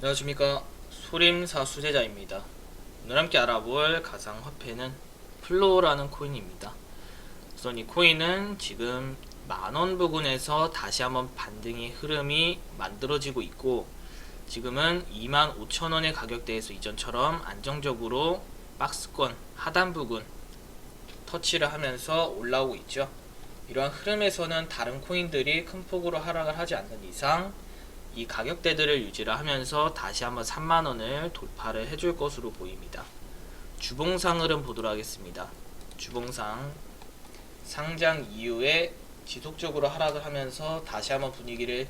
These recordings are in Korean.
안녕하십니까. 소림사 수제자입니다. 오늘 함께 알아볼 가상화폐는 플로우라는 코인입니다. 우선 이 코인은 지금 만원 부근에서 다시 한번 반등의 흐름이 만들어지고 있고 지금은 25,000원의 가격대에서 이전처럼 안정적으로 박스권 하단 부근 터치를 하면서 올라오고 있죠. 이러한 흐름에서는 다른 코인들이 큰 폭으로 하락을 하지 않는 이상 이 가격대들을 유지를 하면서 다시 한번 3만원을 돌파를 해줄 것으로 보입니다. 주봉상 흐름 보도록 하겠습니다. 주봉상 상장 이후에 지속적으로 하락을 하면서 다시 한번 분위기를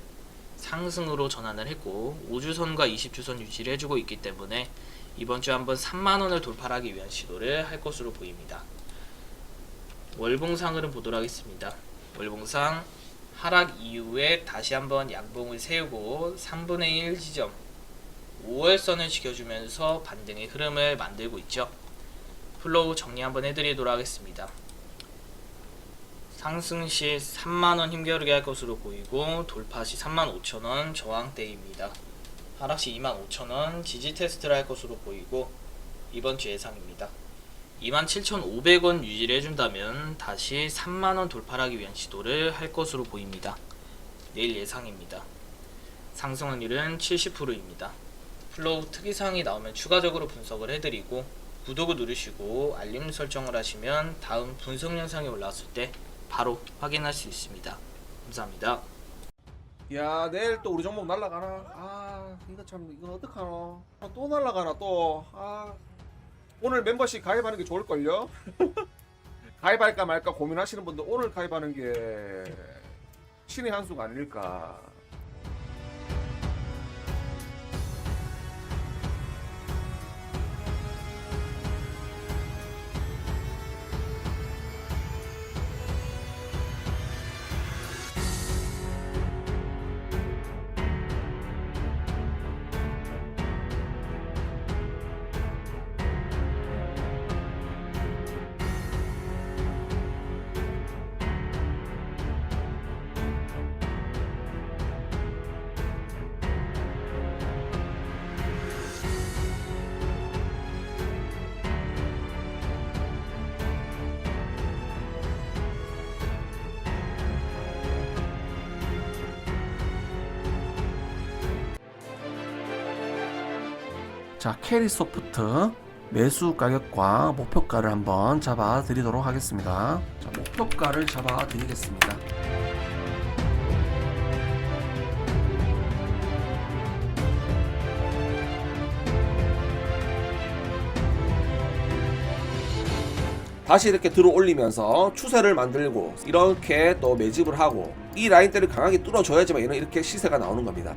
상승으로 전환을 했고 5주선과 20주선 유지를 해주고 있기 때문에 이번 주에 한번 3만원을 돌파하기 위한 시도를 할 것으로 보입니다. 월봉상 흐름 보도록 하겠습니다. 월봉상 하락 이후에 다시 한번 양봉을 세우고 3분의 1 지점 5월선을 지켜주면서 반등의 흐름을 만들고 있죠. 플로우 정리 한번 해드리도록 하겠습니다. 상승 시 3만원 힘겨루게 할 것으로 보이고 돌파 시 35,000원 저항대입니다. 하락 시 25,000원 지지 테스트를 할 것으로 보이고 이번 주 예상입니다. 27,500원 유지를 해준다면 다시 3만원 돌파하기 위한 시도를 할 것으로 보입니다. 내일 예상입니다. 상승 확률은 70%입니다. 플로우 특이사항이 나오면 추가적으로 분석을 해드리고 구독을 누르시고 알림 설정을 하시면 다음 분석 영상이 올라왔을 때 바로 확인할 수 있습니다. 감사합니다. 야 내일 또 우리 종목 날라가나? 아 이거 참 이거 어떡하노? 아, 또 날라가나 또? 아 오늘 멤버십 가입하는 게 좋을걸요? 가입할까 말까 고민하시는 분들 오늘 가입하는 게 신의 한 수가 아닐까? 자 캐리 소프트 매수 가격과 목표가를 한번 잡아 드리도록 하겠습니다. 자 목표가를 잡아 드리겠습니다. 다시 이렇게 들어 올리면서 추세를 만들고 이렇게 또 매집을 하고 이 라인대를 강하게 뚫어줘야지만 이런 이렇게 시세가 나오는 겁니다.